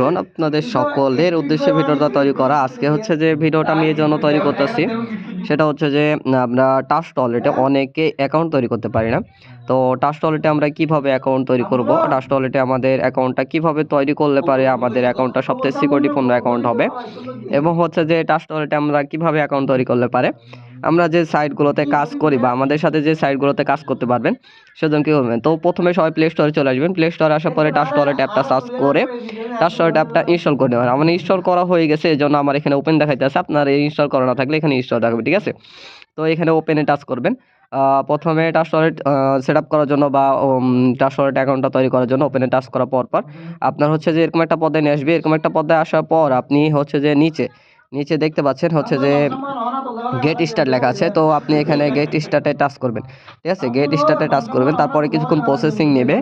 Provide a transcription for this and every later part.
Everyone আপনাদের সকলের উদ্দেশ্যে ভিডিওটা তৈরি করা। আজকে হচ্ছে যে ভিডিওটা আমি এই জন্য তৈরি করতেছি, সেটা হচ্ছে যে, আমরা টাচ টয়লেটে অনেকে অ্যাকাউন্ট তৈরি করতে পারি না। তো টাচ টয়লেটে আমরা কীভাবে অ্যাকাউন্ট তৈরি করব? টাচ টয়লেটে আমাদের অ্যাকাউন্টটা কীভাবে তৈরি করলে পারে? আমাদের অ্যাকাউন্টটা সবথেকে সিকিউরিটিপূর্ণ অ্যাকাউন্ট হবে। এবং হচ্ছে যে টাচ টয়লেটে আমরা কীভাবে অ্যাকাউন্ট তৈরি করলে পারে? আমরা যে সাইটগুলোতে কাজ করি বা আমাদের সাথে যে সাইটগুলোতে কাজ করতে পারবেন, সেজন্য কী করবেন তো প্রথমে সবাই প্লে স্টোরে চলে আসবেন। প্লে স্টোরে আসার পরে টাচ টয়লেট অ্যাপটা সার্চ করে টাচ টয়লেট অ্যাপটা ইনস্টল করে নেবেন আমার ইনস্টল করা হয়ে গেছে এই জন্য আমার এখানে ওপেন দেখাইতে আছে আপনার ইনস্টল করা না থাকলে এখানে ইনস্টল থাকবে ঠিক আছে? তো এখানে ওপেনে টাচ করবেন। প্রথমে টাচ টয়লেট সেট আপ করার জন্য বা টাচ টয়লেট অ্যাকাউন্টটা তৈরি করার জন্য ওপেনে টাচ করার পর পর, আপনার হচ্ছে যে এরকম একটা পর্দায় নিয়ে আসবে। এরকম একটা পর্দায় আসার পর আপনি হচ্ছে যে নিচে নিচে দেখতে পাচ্ছেন হচ্ছে যে গেট স্টার্ট লেখা আছে। তো আপনি এখানে গেট স্টার্টে টাচ করবেন। ঠিক আছে? গেট স্টার্টে টাচ করবেন। তারপরে কিছুক্ষণ প্রসেসিং নেবে।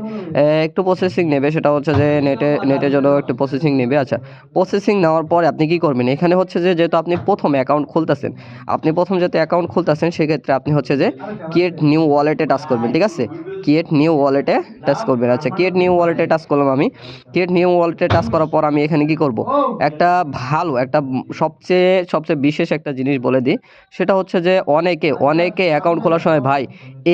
একটু প্রসেসিং নেবে। সেটা হচ্ছে যে নেটে নেটের জন্য একটু প্রসেসিং নেবে। আচ্ছা প্রসেসিং নেওয়ার পরে আপনি কি করবেন? এখানে হচ্ছে যে যেহেতু আপনি প্রথম অ্যাকাউন্ট খুলতেছেন, আপনি প্রথম যেহেতু অ্যাকাউন্ট খুলতেছেন, সেক্ষেত্রে আপনি হচ্ছে যে ক্রিয়েট নিউ ওয়ালেটে টাচ করবেন। ঠিক আছে? ক্রিয়েট নিউ ওয়ালেটে টাচ করবেন। আচ্ছা ক্রিয়েট নিউ ওয়ালেটে টাচ করলাম আমি। ক্রিয়েট নিউ ওয়ালেটে টাচ করার পর আমি এখানে কি করব? একটা ভালো, একটা সবচেয়ে সবচেয়ে বিশেষ একটা জিনিস বলে দিই। সেটা হচ্ছে যে অনেকে অনেকে অ্যাকাউন্ট খোলার সময়, ভাই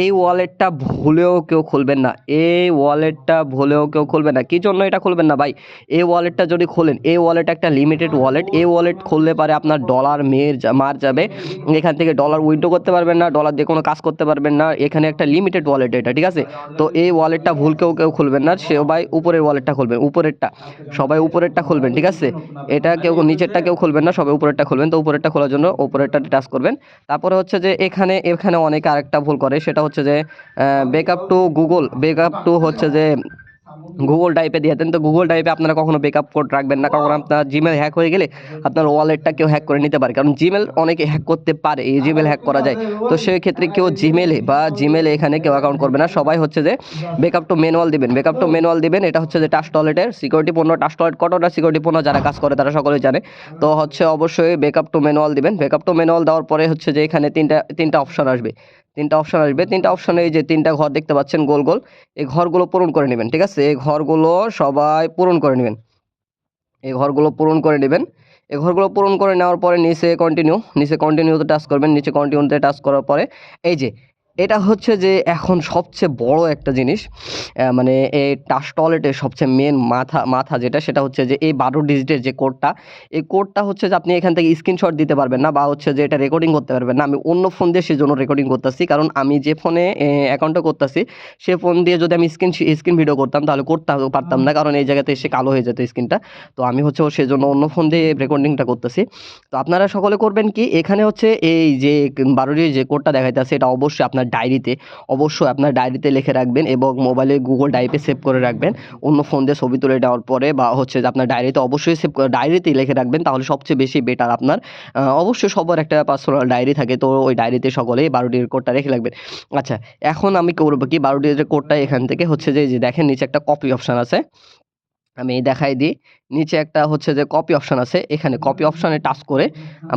এই ওয়ালেটটা ভুলেও কেউ খুলবেন না। এই ওয়ালেটটা ভুলেও কেউ খুলবেন না। কী জন্য এটা খুলবেন না ভাই? এই ওয়ালেটটা যদি খোলেন, এই ওয়ালেট একটা লিমিটেড ওয়ালেট এই ওয়ালেট খুললে পারে আপনার ডলার মেয়ের মার যাবে। এখান থেকে ডলার উইথড্র করতে পারবেন না ডলার দিয়ে কোনো কাজ করতে পারবেন না। এখানে একটা লিমিটেড ওয়ালেট এটা, ঠিক আছে? তো এই ওয়ালেটটা ভুল কেউ কেউ খুলবেন না। সবাই উপরের ওয়ালেটটা খুলবেন, উপরেরটা। সবাই উপরেরটা খুলবেন, ঠিক আছে? এটা কেউ, নিচেরটা কেউ খুলবেন না, সবাই উপরেরটা খুলবেন। তো উপরেরটা খোলার জন্য উপরেরটা টাচ করবেন। তারপরে হচ্ছে যে এখানে এখানে অনেকে আরেকটা ভুল করে, সেটা হচ্ছে যে backup to Google backup to হচ্ছে যে গুগল টাইপে দিয়ে দেন। তো গুগল টাইপে আপনারা কখনো ব্যাকআপ কোড রাখবেন না। কখনো আপনার জিমেল হ্যাক হয়ে গেলে আপনার ওয়ালেটটা কেউ হ্যাক করে নিতে পারে। কারণ জিমেল অনেকে হ্যাক করতে পারে, এই জিমেল হ্যাক করা যায়। তো সেই ক্ষেত্রে কেউ জিমেলে বা জিমেলে এখানে কেউ অ্যাকাউন্ট করবে না। সবাই হচ্ছে যে ব্যাকআপ টু ম্যানুয়াল দিবেন। ব্যাকআপ টু ম্যানুয়াল দিবেন। এটা হচ্ছে যে টাস্ট টয়লেটের সিকিউরিটি পণ্য। টাচ টয়লেট কতটা সিকিউরিটি পণ্য যারা কাজ করে তারা সকলেই জানে। তো হচ্ছে অবশ্যই ব্যাকআপ টু ম্যানুয়াল দিবেন। ব্যাকআপ টু ম্যানুয়াল দেওয়ার পরে হচ্ছে যে এখানে তিনটা তিনটা অপশন আসবে। তিনটা অপশন আসবে। তিনটা অপশনে এই যে তিনটা ঘর দেখতে পাচ্ছেন গোল গোল, এই ঘরগুলো পূরণ করে নেবেন, ঠিক আছে? এই ঘরগুলো সবাই পূরণ করে নেবেন। এই ঘরগুলো পূরণ করে নেবেন। এই ঘরগুলো পূরণ করে নেওয়ার পরে নিচে কন্টিনিউ নিচে কন্টিনিউতে টাচ করবেন, নিচে কন্টিনিউতে টাচ করার পরে এই যে এটা হচ্ছে যে এখন সবচেয়ে বড় একটা জিনিস মানে এই টাস টয়লেটের সবচেয়ে মেন মাথা মাথা যেটা সেটা হচ্ছে যে এই বারো ডিজিটের যে কোডটা এই কোডটা হচ্ছে যে আপনি এখান থেকে স্ক্রিনশট দিতে পারবেন না বা হচ্ছে যে এটা রেকর্ডিং করতে পারবেন না। আমি অন্য ফোন দিয়ে সেজন্য রেকর্ডিং করতেছি কারণ আমি যে ফোনে অ্যাকাউন্টটা করতেছি সে ফোন দিয়ে যদি আমি স্ক্রিন স্ক্রিন ভিডিও করতাম তাহলে করতে পারতাম না কারণ এই জায়গাতে এসে কালো হয়ে যেত স্ক্রিনটা তো আমি হচ্ছে ও সেজন্য অন্য ফোন দিয়ে রেকর্ডিংটা করতেছি। তো আপনারা সকলে করবেন কি? এখানে হচ্ছে এই যে বারোটির যে কোডটা দেখাইতেছে এটা অবশ্যই আপনার ডায়েরিতে অবশ্যই আপনার ডায়েরিতে লিখে রাখবেন এবং মোবাইলে গুগল ড্রাইভে সেভ করে রাখবেন। অন্য ফোন দিয়ে ছবি তুলে নেওয়ার পরে বা হচ্ছে যে আপনার ডায়েরিতে অবশ্যই সেভ ডায়েরিতেই লিখে রাখবেন তাহলে সবচেয়ে বেশি বেটার আপনার। অবশ্যই সবার একটা পার্সোনাল ডায়েরি থাকে, তো ওই ডায়েরিতে সকলেই বারোটির কোডটা রেখে রাখবেন। আচ্ছা এখন আমি করব কি? বারোটির যে কোডটা এখান থেকে হচ্ছে যে দেখেন নিচে একটা কপি অপশান আছে। আমি দেখাই দিই। নিচে একটা হচ্ছে যে কপি অপশান আছে এখানে কপি অপশানে টাচ করে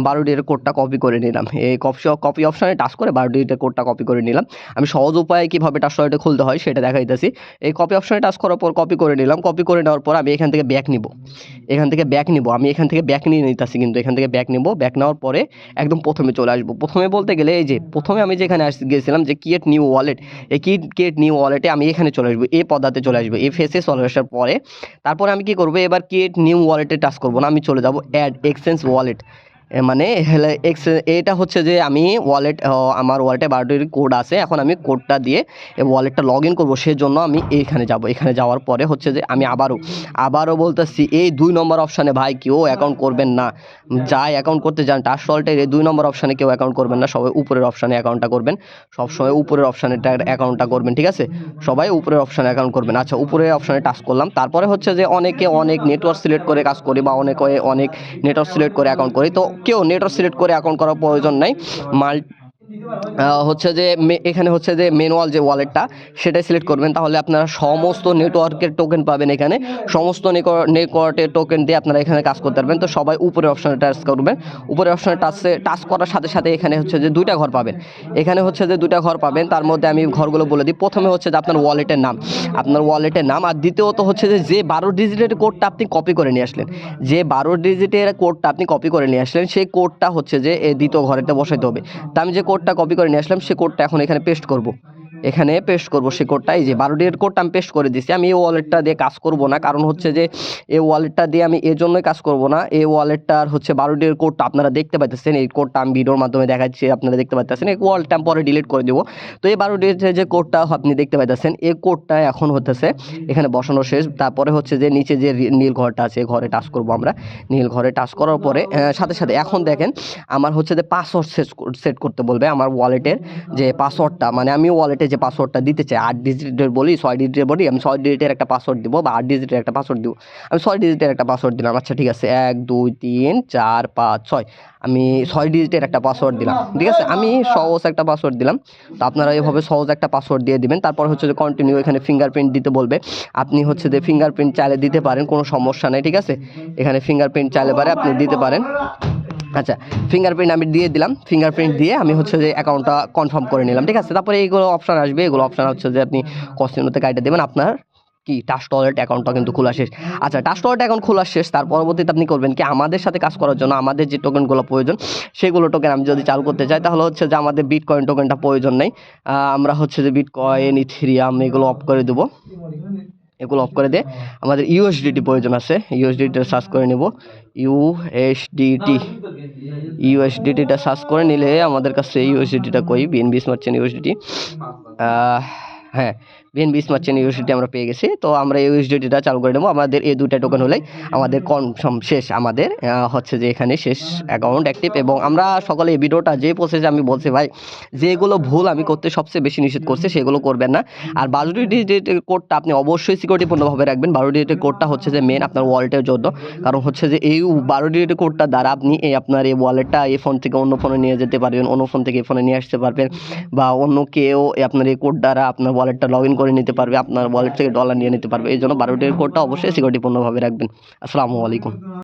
বারো ডিটের কোডটা কপি করে নিলাম। এই কপি কপি অপশানে টাচ করে বারো ডিটের কোডটা কপি করে নিলাম। আমি সহজ উপায়ে কীভাবে টাচ টয়লেটে খুলতে হয় সেটা দেখাইতেছি। এই কপি অপশানে টাচ করার পর কপি করে নিলাম। কপি করে নেওয়ার পর আমি এখান থেকে ব্যাক নিব। এখান থেকে ব্যাক নিব। আমি এখান থেকে ব্যাক নিয়ে নিতেছি কিন্তু এখান থেকে ব্যাক নিব। ব্যাক নেওয়ার পরে একদম প্রথমে চলে আসব। প্রথমে বলতে গেলে এই যে প্রথমে আমি যেখানে আস গিয়েছিলাম যে কিয়েট নিউ ওয়ালেট এই কিট কিয়েট নিউ ওয়ালেটে আমি এখানে চলে আসব। এই পদাতে চলে আসব। এই ফেসে চলে আসার পরে তারপরে আমি কি করব? এবার ক্রিয়েট নিউ ওয়ালেটে টাচ করব না আমি চলে যাব অ্যাড এক্সচেঞ্জ ওয়ালেট মানে এক্স এটা হচ্ছে যে আমি ওয়ালেট আমার ওয়ালেটে বারোটির কোড আছে। এখন আমি কোডটা দিয়ে ওয়ালেটটা লগ ইন করব, সেজন্য আমি এইখানে যাব। এখানে যাওয়ার পরে হচ্ছে যে আমি আবারও আবারও বলতেছি, এই দুই নম্বর অপশানে ভাই কেউ অ্যাকাউন্ট করবেন না। যাই অ্যাকাউন্ট করতে যান টাস ওয়ালেটের এই দুই নম্বর অপশানে কেউ অ্যাকাউন্ট করবেন না, সবাই উপরের অপশানে অ্যাকাউন্টটা করবেন। সবসময় উপরের অপশানে অ্যাকাউন্টটা করবেন, ঠিক আছে? সবাই উপরের অপশানে অ্যাকাউন্ট করবেন। আচ্ছা উপরের অপশানে টাচ করলাম। তারপরে হচ্ছে যে অনেকে অনেক নেটওয়ার্ক সিলেক্ট করে কাজ করি বা অনেকে অনেক নেটওয়ার্ক সিলেক্ট করে অ্যাকাউন্ট করি। তো কেউ নেটওয়ার্ক সিলেক্ট করে অ্যাকাউন্ট করার প্রয়োজন নাই। মাল আহ, হচ্ছে যে এখানে হচ্ছে যে ম্যানুয়াল যে ওয়ালেটটা সেটাই সিলেক্ট করবেন। তাহলে আপনারা সমস্ত নেটওয়ার্কের টোকেন পাবেন এখানে। সমস্ত নেটওয়ার্কের টোকেন দিয়ে আপনারা এখানে কাজ করতে পারবেন। তো সবাই উপরে অপশনে টাচ করবেন। উপরে অপশনে টাচে টাচ করার সাথে সাথে এখানে হচ্ছে যে দুইটা ঘর পাবেন। এখানে হচ্ছে যে দুইটা ঘর পাবেন। তার মধ্যে আমি ঘরগুলো বলে দিই। প্রথমে হচ্ছে যে আপনার ওয়ালেটের নাম। আপনার ওয়ালেটের নাম। আর দ্বিতীয়ত হচ্ছে যে যে বারো ডিজিটের কোডটা আপনি কপি করে নিয়ে আসলেন। যে বারো ডিজিটের কোডটা আপনি কপি করে নিয়ে আসলেন, সেই কোডটা হচ্ছে যে দ্বিতীয় ঘরেতে বসাইতে হবে। তা আমি যে কোডটা কপি করে নিয়ে আসলাম সে কোডটা এখন এখানে পেস্ট করব। এখানে পেস্ট করব সেই কোডটা এই যে বারো ডিজিটের কোডটা আমি পেস্ট করে দিচ্ছি আমি এই ওয়ালেটটা দিয়ে কাজ করব না। কারণ হচ্ছে যে, এই ওয়ালেটটা দিয়ে আমি এই জন্যই কাজ করব না। এই ওয়ালেটটার হচ্ছে বারো ডিজিটের কোডটা আপনারা দেখতে পাইতেছেন। এই কোডটা আমি ভিডিওর মাধ্যমে দেখাচ্ছি, আপনারা দেখতে পাইতেছেন। এই ওয়ালটা আমি পরে ডিলিট করে দেবো। তো এই বারো ডিজিটের যে কোডটা আপনি দেখতে পাইতেছেন, এই কোডটা এখন হতেছে এখানে বসানো শেষ। তারপরে হচ্ছে যে, নিচে যে নীল ঘরটা আছে ঘরে টাচ করব আমরা। নীল ঘরে টাচ করার পরে সাথে সাথে এখন দেখেন, আমার হচ্ছে যে পাসওয়ার্ড সেট করতে বলবে আমার ওয়ালেটের যে পাসওয়ার্ডটা মানে আমি ওয়ালেটে যে পাসওয়ার্ডটা দিতে চাই, আট ডিজিটের বলি, ছয় ডিজিটের বলি, আমি ছয় ডিজিটের একটা পাসওয়ার্ড দিব বা আট ডিজিটের একটা পাসওয়ার্ড দিব। আমি ছয় ডিজিটের একটা পাসওয়ার্ড দিলাম। আচ্ছা ঠিক আছে। এক, দুই, তিন, চার, পাঁচ, ছয়। আমি ছয় ডিজিটের একটা পাসওয়ার্ড দিলাম। ঠিক আছে? আমি সহজ একটা পাসওয়ার্ড দিলাম। তো আপনারা এভাবে সহজ একটা পাসওয়ার্ড দিয়ে দিবেন। তারপর হচ্ছে যে কন্টিনিউ এখানে ফিঙ্গারপ্রিন্ট দিতে বলবে। আপনি হচ্ছে যে ফিঙ্গারপ্রিন্ট চাইলে দিতে পারেন, কোনো সমস্যা নেই, ঠিক আছে? এখানে ফিঙ্গারপ্রিন্ট চাইলে পারে, আপনি দিতে পারেন। আচ্ছা ফিঙ্গারপ্রিন্ট আমি দিয়ে দিলাম। ফিঙ্গারপ্রিন্ট দিয়ে আমি হচ্ছে যে অ্যাকাউন্টটা কনফার্ম করে নিলাম, ঠিক আছে? তারপরে এইগুলো অপশান আসবে, এগুলো অপশান হচ্ছে যে আপনি কস্টিউমতে কাটে দেবেন। আপনার কি টাস্ট ওয়ালেট অ্যাকাউন্টটা কিন্তু খোলা শেষ। আচ্ছা টাস্ট ওয়ালেট অ্যাকাউন্ট খোলা শেষ, তার পরবর্তীতে আপনি করবেন কি, আমাদের সাথে কাজ করার জন্য আমাদের যে টোকেনগুলো প্রয়োজন, সেগুলো টোকেন আমি যদি চালু করতে চাই, তাহলে হচ্ছে যে আমাদের বিট কয়েন টোকেনটা প্রয়োজন নেই। আমরা হচ্ছে যে বিট কয়েন ইথিরিয়াম এগুলো অফ করে দেবো। এগুলো অফ করে দিয়ে আমাদের ইউএসডিটি প্রয়োজন আছে। ইউএসডিটি সার্চ করে নেব। ইউএসডিটি ইউএসডিটিটা সার্চ করে নিলে আমাদের কাছে ইউএসডিটিটা কই? বিএনবি স্মার্ট চেন ইউএসডিটি হ্যাঁ। বিএনবি স্মার্ট চেন ইউএসডিটি আমরা পেয়ে গেছি। তো আমরা ইউএসডিটিটা চালু করে নেব। আমাদের এই দুটা টোকেন হলেই আমাদের কনফার্ম শেষ আমাদের হচ্ছে যে এখানে শেষ অ্যাকাউন্ট অ্যাক্টিভ এবং আমরা সকলে এই ভিডিওটা যে প্রসেসে আমি বলছি ভাই, যেগুলো ভুল আমি করতে সবচেয়ে বেশি নিষেধ করছি, সেগুলো করবেন না। আর বারো ডিজিটের কোডটা আপনি অবশ্যই সিকিউরিটিপূর্ণভাবে রাখবেন। বারো ডিজিটের কোডটা হচ্ছে যে মেন আপনার ওয়ালেটের জন্য। কারণ হচ্ছে যে এই বারো ডিজিটের কোডটা দ্বারা আপনি এই আপনার এই ওয়ালেটটা এই ফোন থেকে অন্য ফোনে নিয়ে যেতে পারবেন, অন্য ফোন থেকে এই ফোনে নিয়ে আসতে পারবেন। বা অন্য কেউ আপনার এই কোড দ্বারা আপনার ওয়ালেটটা লগ ইন করে নিতে পারবে, আপনার ওয়ালেট থেকে ডলার নিয়ে নিতে পারবে, এই জন্য বারোটির কোডটা অবশ্যই সিকিউরিটিপূর্ণভাবে রাখবেন। আসসালামু আলাইকুম।